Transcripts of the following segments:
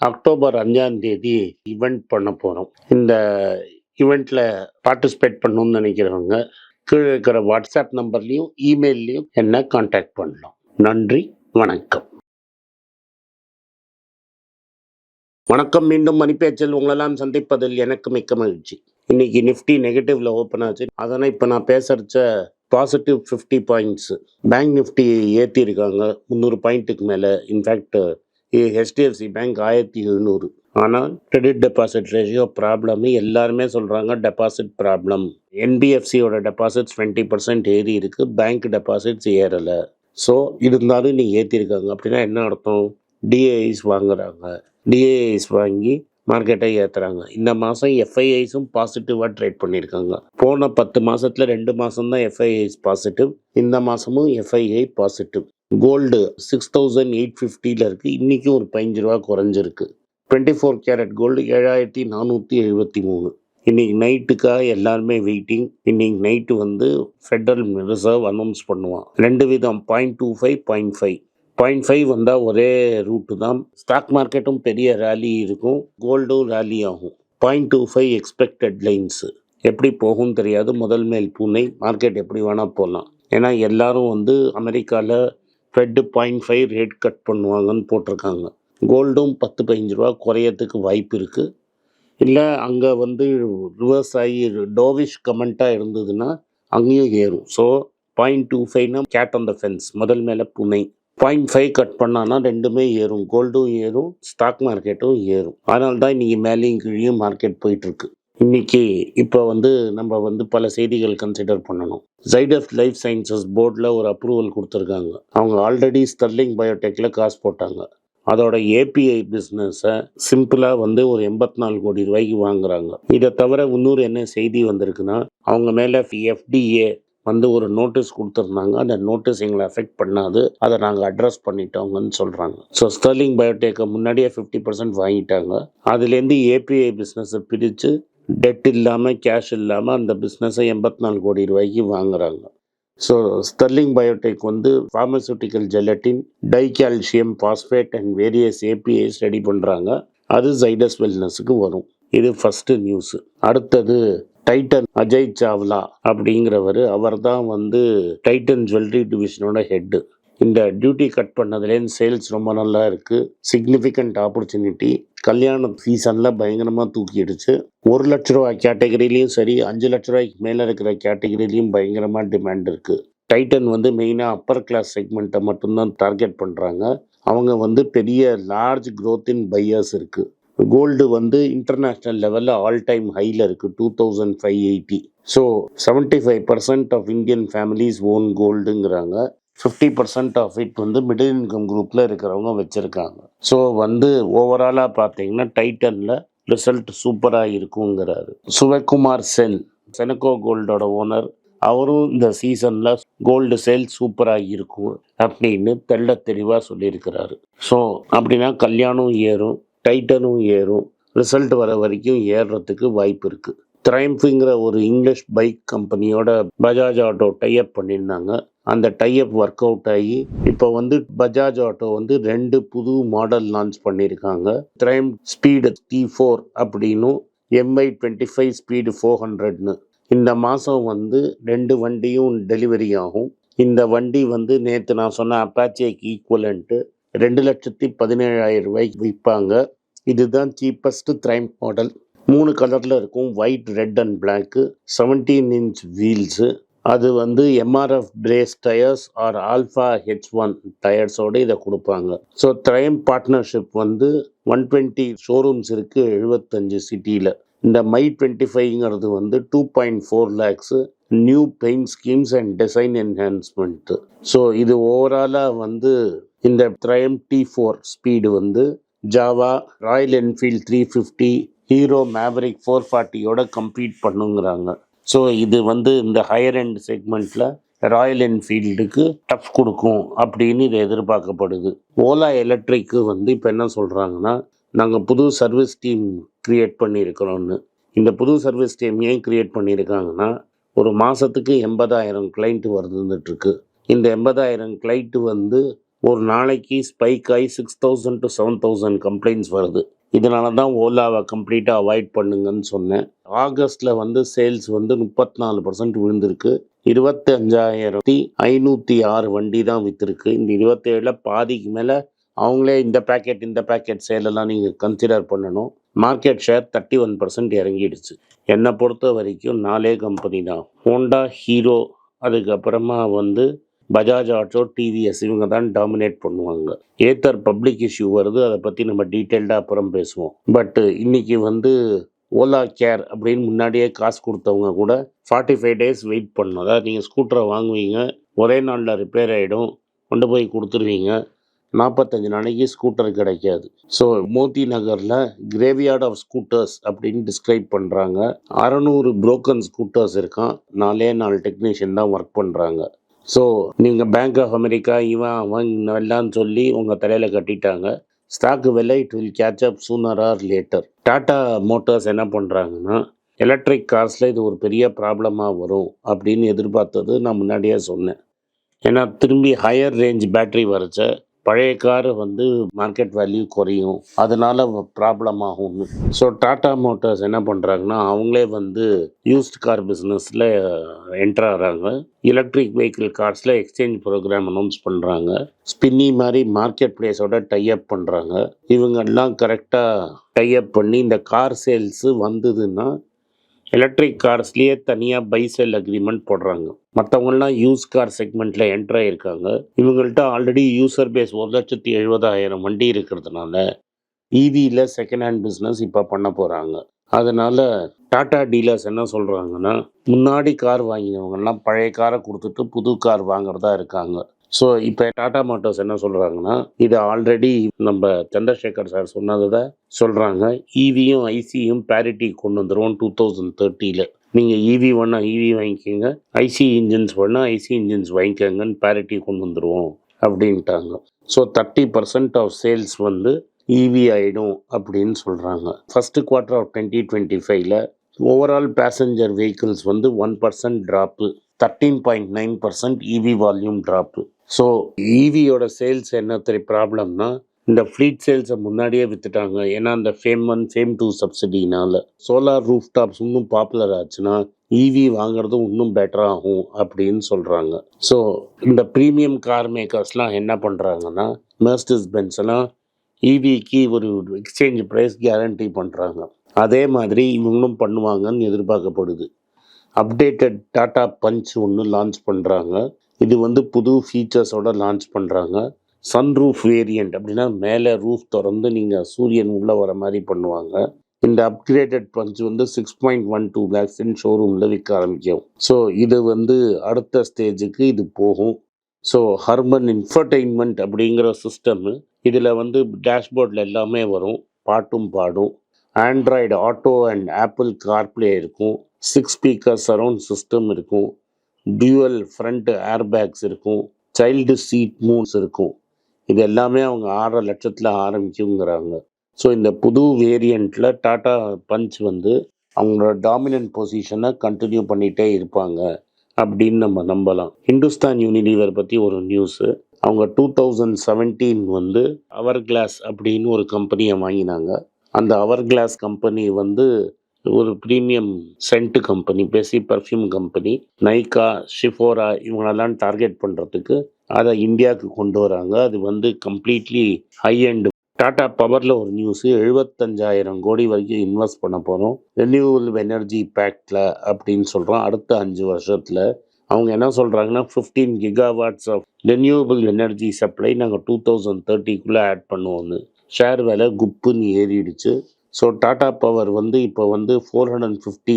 October அஞ்சாம் தேதி event பண்ண போகிறோம் இந்த ஈவெண்ட்டில் பார்ட்டிசிபேட் பண்ணணும்னு நினைக்கிறவங்க கீழே இருக்கிற வாட்ஸ்அப் நம்பர்லேயும் இமெயில்லையும் என்ன காண்டாக்ட் பண்ணலாம். நன்றி வணக்கம். வணக்கம் மீண்டும் மணிப்பேச்சல் உங்களெல்லாம் சந்திப்பதில் எனக்கு மிக்க மகிழ்ச்சி. இன்னைக்கு நிஃப்டி நெகட்டிவ்ல ஓப்பன் ஆச்சு. அதனால் இப்போ நான் பேசுறச்ச positive fifty points bank Nifty ஏற்றிருக்காங்க முந்நூறு பாயிண்ட்டுக்கு மேலே. இன்ஃபேக்ட் ஹெச்டிஎஃப்சி பேங்க் ஆயிரத்தி எழுநூறு. ஆனால் கிரெடிட் டெபாசிட் ரேஷியோ ப்ராப்ளம் எல்லாருமே சொல்கிறாங்க டெபாசிட் ப்ராப்ளம் என்பிஎஃப்சியோட டெபாசிட்ஸ் டுவெண்ட்டி பர்சன்ட் ஏறி இருக்கு பேங்க் டெபாசிட்ஸ் ஏறலை. ஸோ இருந்தாலும் நீ ஏற்றிருக்காங்க அப்படின்னா என்ன அர்த்தம்? டிஏஐஸ் வாங்குறாங்க. டிஏஐஸ் வாங்கி மார்க்கெட்டை ஏற்றுறாங்க இந்த மாதம் எஃப்ஐஐஸும் பாசிட்டிவாக ட்ரேட் பண்ணியிருக்காங்க போன பத்து மாதத்தில் ரெண்டு மாதம் தான் எஃப்ஐஐஸ் பாசிட்டிவ் இந்த மாதமும் FII positive gold six thousand eight ஃபிஃப்டியில் இருக்குது இன்றைக்கும் ஒரு பதினஞ்சு ரூபா குறைஞ்சிருக்கு. டுவெண்ட்டி ஃபோர் கேரட் கோல்டு ஏழாயிரத்தி நானூற்றி எழுபத்தி மூணு. இன்னைக்கு நைட்டுக்காக எல்லாருமே வெயிட்டிங். இன்னைக்கு நைட்டு வந்து ஃபெடரல் ரிசர்வ் அனௌன்ஸ் பண்ணுவான். ரெண்டு விதம் point two five point five point five வந்தால் ஒரே ரூட்டு தான். ஸ்டாக் மார்க்கெட்டும் பெரிய ரேலி இருக்கும். கோல்டும் ரேலி ஆகும். Point two five expected lines எப்படி போகும் தெரியாது. முதல் மேல் பூனை. மார்க்கெட் எப்படி வேணால் போகலாம் ஏன்னா எல்லாரும் வந்து அமெரிக்காவில் Fed point five rate cut பண்ணுவாங்கன்னு போட்டிருக்காங்க. கோல்டும் பத்து பதினஞ்சு ரூபா குறையறதுக்கு வாய்ப்பு இருக்குது இல்லை அங்கே வந்து ரிவர்ஸ் ஆகி டோவிஷ் கமெண்ட்டாக இருந்ததுன்னா அங்கேயும் ஏறும். ஸோ பாயிண்ட் டூ ஃபைவ்னா கேட் ஆன் த ஃபென்ஸ் முதல் மேலே புனை. பாயிண்ட் ஃபைவ் கட் பண்ணான்னா ரெண்டுமே ஏறும். கோல்டும் ஏறும் ஸ்டாக் மார்க்கெட்டும் ஏறும். அதனால தான் இன்றைக்கி மேலேயும் கீழேயும் மார்க்கெட் போயிட்டுருக்கு இன்னைக்கு இப்போ வந்து நம்ம வந்து பல செய்திகள் கன்சிடர் பண்ணணும். ஜைடஸ் லைஃப் சயின்சஸ் போர்டில் ஒரு அப்ரூவல் கொடுத்துருக்காங்க. அவங்க ஆல்ரெடி ஸ்டர்லிங் பயோடெக்கில் காசு போட்டாங்க. அதோட ஏபிஐ பிஸ்னஸை சிம்பிளாக வந்து ஒரு எண்பத்தி நாலு கோடி ரூபாய்க்கு வாங்குறாங்க. இதை தவிர இன்னொரு என்ன செய்தி வந்திருக்குன்னா அவங்க மேலே எஃப்டிஏ வந்து ஒரு நோட்டீஸ் கொடுத்துருந்தாங்க. அந்த நோட்டீஸ் எங்களை அஃபெக்ட் பண்ணாது. அதை நாங்கள் அட்ரஸ் பண்ணிட்டோங்கன்னு சொல்கிறாங்க ஸோ ஸ்டர்லிங் பயோடெக்கை முன்னாடியே ஃபிஃப்டி பர்சன்ட் வாங்கிட்டாங்க. அதுலேருந்து ஏபிஐ பிஸ்னஸை பிரித்து டெட் இல்லாமல் கேஷ் இல்லாமல் அந்த பிஸ்னஸை எண்பத்தி நாலு கோடி ரூபாய்க்கு வாங்குறாங்க. ஸோ ஸ்டர்லிங் பயோடெக் வந்து pharmaceutical gelatin dicalcium phosphate and various APIs ready பண்ணுறாங்க அது ஜைடஸ் வெல்னஸுக்கு வரும். இது ஃபஸ்ட்டு நியூஸு அடுத்தது டைட்டன் அஜய் சாவ்லா அப்படிங்கிறவர் அவர் தான் வந்து டைட்டன் ஜுவல்லரி டிவிஷனோட ஹெட்டு இந்த டியூட்டி கட் பண்ணதுலேருந்து சேல்ஸ் ரொம்ப நல்லா இருக்குது சிக்னிஃபிகண்ட் ஆப்பர்ச்சுனிட்டி கல்யாண சீசனில் பயங்கரமாக தூக்கிடுச்சு. ஒரு லட்ச ரூபாய் கேட்டகரிலையும் சரி அஞ்சு லட்ச ரூபாய்க்கு மேலே இருக்கிற கேட்டகரிலையும் பயங்கரமாக டிமாண்ட் இருக்குது டைட்டன் வந்து மெயினாக அப்பர் கிளாஸ் செக்மெண்ட்டை மட்டும்தான் டார்கெட் பண்ணுறாங்க அவங்க வந்து பெரிய லார்ஜ் க்ரோத்தின் இன் பையர்ஸ் இருக்குது கோல்டு வந்து இன்டர்நேஷ்னல் லெவலில் ஆல் டைம் ஹையில் இருக்குது two thousand five eighty so seventy five percent of Indian families own கோல்டுங்கிறாங்க fifty percent of it வந்து மிடில் இன்கம் குரூப்பில் இருக்கிறவங்க வச்சுருக்காங்க. ஸோ வந்து ஓவராலாக பார்த்தீங்கன்னா டைட்டனில் ரிசல்ட் சூப்பராக இருக்குங்கிறாரு. சுவகுமார் சென் செனக்கோ கோல்டோட ஓனர் அவரும் இந்த சீசனில் கோல்டு சேல் சூப்பராக இருக்கும் அப்படின்னு தெள்ள தெளிவாக சொல்லியிருக்கிறாரு. ஸோ அப்படின்னா கல்யாணம் ஏறும் டைட்டனும் ஏறும் ரிசல்ட் வர வரைக்கும் ஏறுறதுக்கு வாய்ப்பு இருக்குது த்ரைம்ஃபுங்கிற ஒரு இங்கிலீஷ் பைக் கம்பெனியோட பஜாஜ் ஆட்டோ டைப் பண்ணியிருந்தாங்க. அந்த டைப் ஒர்க் அவுட் ஆகி இப்போ வந்து பஜாஜ் ஆட்டோ வந்து ரெண்டு புது மாடல் லான்ச் பண்ணியிருக்காங்க. த்ரைம் ஸ்பீடு டி ஃபோர் அப்படின்னும் MI twenty five speed four ஹண்ட்ரட்னு இந்த மாதம் வந்து ரெண்டு வண்டியும் டெலிவரி ஆகும். இந்த வண்டி வந்து நேற்று நான் சொன்ன அப்பாச்சேக்கு ஈக்குவலன்ட்டு ரெண்டு லட்சத்தி பதினேழாயிரம் ரூபாய்க்கு விற்பாங்க. இதுதான் சீப்பஸ்ட் த்ரைம் மாடல் மூணு கலரில் இருக்கும் white red and black seventeen inch wheels அது வந்து MRF brace tyres or Alpha H one டயர்ஸோடு இதை கொடுப்பாங்க. ஸோ த்ரைம் பார்ட்னர்ஷிப் வந்து ஒன் டுவெண்ட்டி ஷோரூம்ஸ் இருக்குது எழுபத்தஞ்சு சிட்டியில் இந்த மை டுவெண்ட்டி ஃபைவ்ங்கிறது வந்து two point four lakhs new paint schemes and design enhancement so இது ஓவராலாக வந்து இந்த த்ரைம் டி ஃபோர் ஸ்பீடு வந்து Jawa Royal Enfield three fifty Hero Maverick four ஃபார்ட்டியோட complete பண்ணுங்கிறாங்க. ஸோ இது வந்து இந்த ஹையர் எண்ட் செக்மெண்ட்டில் ராயல் என்ஃபீல்டுக்கு டஃப் கொடுக்கும் அப்படின்னு இது எதிர்பார்க்கப்படுது. ஓலா எலக்ட்ரிக்கு வந்து இப்போ என்ன சொல்கிறாங்கன்னா நாங்கள் புது சர்வீஸ் டீம் க்ரியேட் பண்ணியிருக்கிறோன்னு இந்த புது சர்வீஸ் டீம் ஏன் க்ரியேட் பண்ணியிருக்காங்கன்னா ஒரு மாதத்துக்கு எண்பதாயிரம் கிளைண்ட்டு வருதுன்னுட்டுருக்கு. இந்த எண்பதாயிரம் கிளைண்ட்டு வந்து ஒரு நாளைக்கு ஸ்பைக் ஆகி six thousand to seven thousand complaints வருது. இதனால தான் ஓலாவை கம்ப்ளீட்டாக அவாய்ட் பண்ணுங்கன்னு சொன்னேன். ஆகஸ்ட்டில் வந்து சேல்ஸ் வந்து முப்பத்தி நாலு பர்சன்ட் விழுந்திருக்கு. இருபத்தஞ்சாயிரத்தி ஐநூற்றி ஆறு வண்டி தான் விற்றுருக்கு இந்த இருபத்தேழில் பாதிக்கு மேலே அவங்களே இந்த பேக்கெட் இந்த பேக்கெட் சேலெல்லாம் நீங்கள் கன்சிடர் பண்ணணும். Market share thirty one percent இறங்கிடுச்சு. என்னை பொறுத்த வரைக்கும் நாலே கம்பெனி தான். ஹோண்டா ஹீரோ அதுக்கப்புறமா வந்து பஜாஜ் ஆட்டோ டிவிஎஸ் இவங்க தான் டாமினேட் பண்ணுவாங்க. ஏத்தர் பப்ளிக் இஷ்யூ வருது அதை பற்றி நம்ம டீட்டெயில்டாக அப்புறம் பேசுவோம். பட் இன்னைக்கு வந்து ஓலா கேர் அப்படின்னு முன்னாடியே காசு கொடுத்தவங்க கூட ஃபார்ட்டி ஃபைவ் டேஸ் வெயிட் பண்ணணும். அதாவது நீங்கள் ஸ்கூட்டரை வாங்குவீங்க ஒரே நாளில் ரிப்பேர் ஆகிடும் கொண்டு போய் கொடுத்துருவீங்க. நாற்பத்தஞ்சு நாளைக்கு ஸ்கூட்டர் கிடைக்காது. ஸோ மோதி நகரில் கிரேவியார்ட் ஆஃப் ஸ்கூட்டர்ஸ் அப்படின்னு டிஸ்கிரைப் பண்ணுறாங்க அறநூறு புரோக்கன் ஸ்கூட்டர்ஸ் இருக்கான். நாலே நாலு டெக்னீஷியன் தான் ஒர்க் பண்ணுறாங்க ஸோ நீங்கள் பேங்க் ஆஃப் அமெரிக்கா இவன் அவன் எல்லாம் சொல்லி உங்கள் தலையில் கட்டிட்டாங்க. ஸ்டாக்கு விலை it will catch up sooner or later Tata Motors என்ன பண்ணுறாங்கன்னா எலக்ட்ரிக் கார்ஸில் இது ஒரு பெரிய ப்ராப்ளமாக வரும் அப்படின்னு எதிர்பார்த்தது நான் முன்னாடியே சொன்னேன். ஏன்னா திரும்பி ஹையர் ரேஞ்ச் பேட்டரி வரைச்ச பழைய கார் வந்து மார்க்கெட் வேல்யூ குறையும். அதனால ப்ராப்ளம் ஆகும்னு. ஸோ டாடா மோட்டார்ஸ் என்ன பண்ணுறாங்கன்னா அவங்களே வந்து யூஸ்ட் கார் பிஸ்னஸில் என்டர் ஆகிறாங்க. எலக்ட்ரிக் வெஹிக்கிள் கார்ஸில் எக்ஸ்சேஞ்ச் ப்ரோக்ராம் அனௌன்ஸ் பண்ணுறாங்க ஸ்பின்னி மாதிரி மார்க்கெட் பிளேஸோட டைஅப் பண்ணுறாங்க இவங்கெல்லாம் கரெக்டாக டைஅப் பண்ணி இந்த கார் சேல்ஸு வந்ததுன்னா எலக்ட்ரிக் கார்ஸ்லேயே தனியாக பை செல் அக்ரிமெண்ட் போடுறாங்க. மற்றவங்களாம் யூஸ் கார் செக்மெண்ட்டில் என்டர் ஆகியிருக்காங்க இவங்கள்ட்ட ஆல்ரெடி யூசர் பேஸ் ஒரு லட்சத்தி எழுபதாயிரம் வண்டி இருக்கிறதுனால இவியில் செகண்ட் ஹேண்ட் பிஸ்னஸ் இப்போ பண்ண போகிறாங்க அதனால் டாடா டீலர்ஸ் என்ன சொல்கிறாங்கன்னா முன்னாடி கார் வாங்கினவங்கெல்லாம் பழைய காரை கொடுத்துட்டு புது கார் வாங்குறதா இருக்காங்க. ஸோ இப்போ டாடா மோட்டர்ஸ் என்ன சொல்கிறாங்கன்னா இது ஆல்ரெடி நம்ம சந்திரசேகர் சார் சொன்னதை சொல்கிறாங்க ஈவியும் e ஐசியும் பேரிட்டி கொண்டு வந்துடுவோம் டூ தௌசண்ட் தேர்ட்டியில் நீங்கள் ஈவி வேணா ஈவி வாங்கிக்கோங்க ஐசி இன்ஜின்ஸ் வேணா ஐசி இன்ஜின்ஸ் வாங்கிக்கோங்கன்னு பேரிட்டி கொண்டு வந்துடுவோம் அப்படின்ட்டாங்க. So thirty percent of sales வந்து ஈவி ஆகிடும் அப்படின்னு சொல்கிறாங்க first quarter of twenty twenty ஃபைவ்ல ஓவரால் பேசஞ்சர் வெஹிக்கிள்ஸ் வந்து one percent drop thirteen point nine percent EV volume drop so ஈவியோட sales என்ன தெரிய ப்ராப்ளம்னா இந்த ஃப்ளீட் சேல்ஸை முன்னாடியே வித்துட்டாங்க. ஏன்னா அந்த ஃபேம் ஒன் ஃபேம் டூ சப்சிடினால சோலார் ரூஃப் டாப்ஸ் இன்னும் பாப்புலர் ஆச்சுன்னா ஈவி வாங்குறது இன்னும் பெட்டர் ஆகும் அப்படின்னு சொல்கிறாங்க ஸோ இந்த ப்ரீமியம் கார் மேக்கர்ஸ்லாம் என்ன பண்ணுறாங்கன்னா மெர்ஸ்டிஸ் பென்ஸ் எல்லாம் ஈவிக்கு ஒரு எக்ஸ்சேஞ்ச் ப்ரைஸ் கேரண்டி பண்ணுறாங்க அதே மாதிரி இவங்களும் பண்ணுவாங்கன்னு எதிர்பார்க்கப்படுது. அப்டேட்டட் டாட்டா பஞ்ச் ஒன்று லான்ச் பண்ணுறாங்க இது வந்து புது ஃபீச்சர்ஸோட லான்ச் பண்ணுறாங்க சன்ரூஃப் வேரியண்ட் அப்படின்னா மேலே ரூஃப் திறந்து நீங்கள் சூரியன் உள்ளே வர மாதிரி பண்ணுவாங்க. இந்த அப்கிரேட்டட் பஞ்ச் வந்து சிக்ஸ் பாயிண்ட் ஒன் டூ லேக்ஸ்ன்னு ஷோரூமில் விற்க ஆரம்பிக்கும். ஸோ இது வந்து அடுத்த ஸ்டேஜுக்கு இது போகும். ஸோ ஹர்பன் இன்ஃபர்டெயின்மெண்ட் அப்படிங்கிற சிஸ்டம்மு இதில் வந்து டேஷ்போர்டில் எல்லாமே வரும். பாட்டும் பாடும். Android Auto and Apple CarPlay இருக்கும். சிக்ஸ் ஸ்பீக்கர் சரௌண்ட் சிஸ்டம் இருக்கும். டியூவல் ஃப்ரண்ட் ஏர்பேக்ஸ் இருக்கும். சைல்டு சீட் மூவ்ஸ் இருக்கும். இது எல்லாமே அவங்க ஆறரை லட்சத்தில் ஆரம்பிக்குங்கிறாங்க. ஸோ இந்த புது வேரியண்ட்டில் டாடா பஞ்ச் வந்து அவங்களோட டாமினன்ட் பொசிஷனை கண்டினியூ பண்ணிகிட்டே இருப்பாங்க அப்படின்னு நம்ம நம்பலாம். ஹிந்துஸ்தான் யூனிலீவர் பற்றி ஒரு நியூஸு அவங்க டூ தௌசண்ட் செவன்டீன் வந்து அவர் கிளாஸ் அப்படின்னு ஒரு கம்பெனியை வாங்கினாங்க. அந்த அவர் கிளாஸ் கம்பெனி வந்து ஒரு ப்ரீமியம் சென்ட் கம்பெனி பேசி பர்ஃப்யூம் கம்பெனி நைகா ஷிஃபோரா இவங்களெல்லாம் டார்கெட் பண்ணுறதுக்கு அதை இந்தியாவுக்கு கொண்டு வராங்க. அது வந்து கம்ப்ளீட்லி ஹை அண்ட் டாடா பவரில் ஒரு நியூஸு எழுபத்தஞ்சாயிரம் கோடி வரைக்கும் இன்வெஸ்ட் பண்ண போகிறோம் ரெனியூவல் எனர்ஜி பேக்டில் அப்படின்னு சொல்கிறோம் அடுத்த அஞ்சு வருஷத்தில் அவங்க என்ன சொல்கிறாங்கன்னா fifteen gigawatts of renewable energy supply நாங்கள் டூ தௌசண்ட் தேர்ட்டிக்குள்ளே ஆட் பண்ணுவோம்னு. ஷேர் விலை குப்புன்னு ஏறிடுச்சு. ஸோ டாடா பவர் வந்து இப்போ வந்து ஃபோர் ஹண்ட்ரட் ஃபிஃப்டி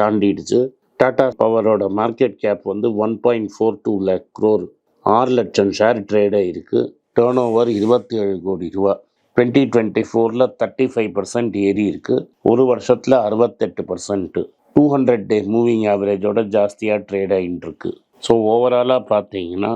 தாண்டிடுச்சு. டாடா பவரோட மார்க்கெட் கேப் வந்து one point four two lakh crore ஆறு லட்சம் ஷேர் ட்ரேடாக இருக்குது டேர்ன் ஓவர் இருபத்தி ஏழு கோடி ரூபா. டுவெண்ட்டி டுவெண்ட்டி ஃபோரில் தேர்ட்டி ஃபைவ் பர்சன்ட் ஏறி இருக்குது ஒரு வருஷத்தில் அறுபத்தெட்டு percent two hundred day moving ஆவரேஜோட ஜாஸ்தியாக ட்ரேட் ஆகிட்டுருக்கு ஸோ ஓவராலாக பார்த்தீங்கன்னா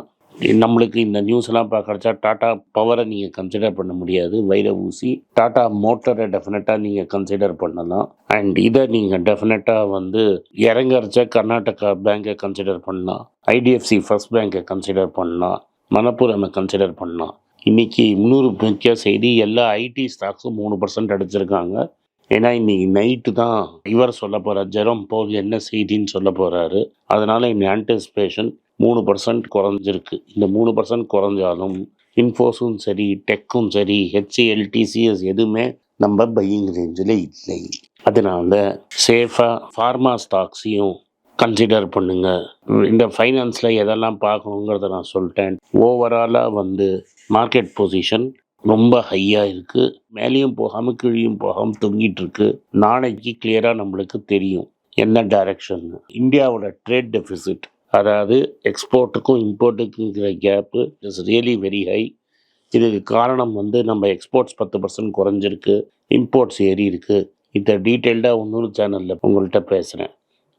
நம்மளுக்கு இந்த நியூஸ் எல்லாம் பார்க்கறச்சா டாடா பவரை நீங்கள் கன்சிடர் பண்ண முடியாது. வைர ஊசி டாடா மோட்டரை டெஃபினட்டாக நீங்கள் கன்சிடர் பண்ணலாம். அண்ட் இதை நீங்கள் டெஃபினட்டாக வந்து இறங்கறச்ச கர்நாடகா பேங்கை கன்சிடர் பண்ணலாம். ஐடிஎஃப்சி ஃபர்ஸ்ட் பேங்கை கன்சிடர் பண்ணலாம். மணப்புரமை கன்சிடர் பண்ணலாம். இன்னைக்கு இன்னொரு முக்கிய செய்தி எல்லா ஐடி ஸ்டாக்ஸும் மூணு பர்சன்ட் அடிச்சிருக்காங்க. ஏன்னா இன்னைக்கு நைட்டு தான் இவர் சொல்ல போகிறார் ஜெரம் போல் என்ன செய்தின்னு சொல்ல போகிறாரு அதனால் இந்த ஆன்டிசிபேஷன் மூணு பர்சன்ட் குறைஞ்சிருக்கு. இந்த மூணு பர்சன்ட் குறைஞ்சாலும் இன்ஃபோஸும் சரி டெக்கும் சரி ஹெச்சிஎல் டிசிஎஸ் எதுவுமே நம்ம பையிங் ரேஞ்சில் இல்லை. அதனால சேஃபாக ஃபார்மா ஸ்டாக்ஸையும் கன்சிடர் பண்ணுங்க. இந்த ஃபைனான்ஸில் எதெல்லாம் பார்க்கணுங்கிறத நான் சொல்லிட்டேன். ஓவராலாக வந்து மார்க்கெட் பொசிஷன் ரொம்ப ஹையாக இருக்குது மேலேயும் போகாமல் கீழேயும் போகாமல் தொங்கிட்டு இருக்கு. நாளைக்கு கிளியராக நம்மளுக்கு தெரியும் என்ன டைரக்ஷன் இந்தியாவோட ட்ரேட் டெபிசிட் அதாவது எக்ஸ்போர்ட்டுக்கும் இம்போர்ட்டுக்கும் gap is really very high இதுக்கு காரணம் வந்து நம்ம எக்ஸ்போர்ட்ஸ் பத்து பர்சன்ட் குறைஞ்சிருக்கு இம்போர்ட்ஸ் ஏறி இருக்கு இதை டீட்டெயில்டாக இன்னொரு சேனலில் உங்கள்கிட்ட பேசுகிறேன்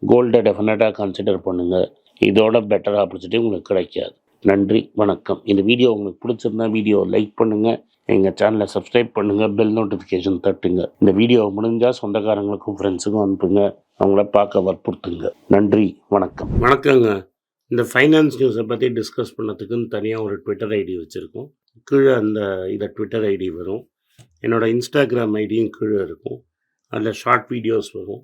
கோல்டை டெஃபினட்டாக கன்சிடர் பண்ணுங்கள் இதோட பெட்டர் ஆப்பர்ச்சுனிட்டி உங்களுக்கு கிடைக்காது. நன்றி வணக்கம். இந்த வீடியோ உங்களுக்கு பிடிச்சிருந்தா வீடியோ லைக் பண்ணுங்கள் எங்கள் சேனலை சப்ஸ்கிரைப் பண்ணுங்கள் பெல் நோட்டிஃபிகேஷன் தட்டுங்க. இந்த வீடியோ முடிஞ்சால் சொந்தக்காரங்களுக்கும் ஃப்ரெண்ட்ஸுக்கும் அனுப்புங்க. அவங்கள பார்க்க வற்புறுத்துங்க. நன்றி வணக்கம். வணக்கங்க. இந்த ஃபைனான்ஸ் நியூஸை பற்றி டிஸ்கஸ் பண்ணதுக்குன்னு தனியாக ஒரு ட்விட்டர் ஐடி வச்சுருக்கோம். கீழே அந்த இதை ட்விட்டர் ஐடி வரும். என்னோட இன்ஸ்டாகிராம் ஐடியும் கீழே இருக்கும். அதில் ஷார்ட் வீடியோஸ் வரும்.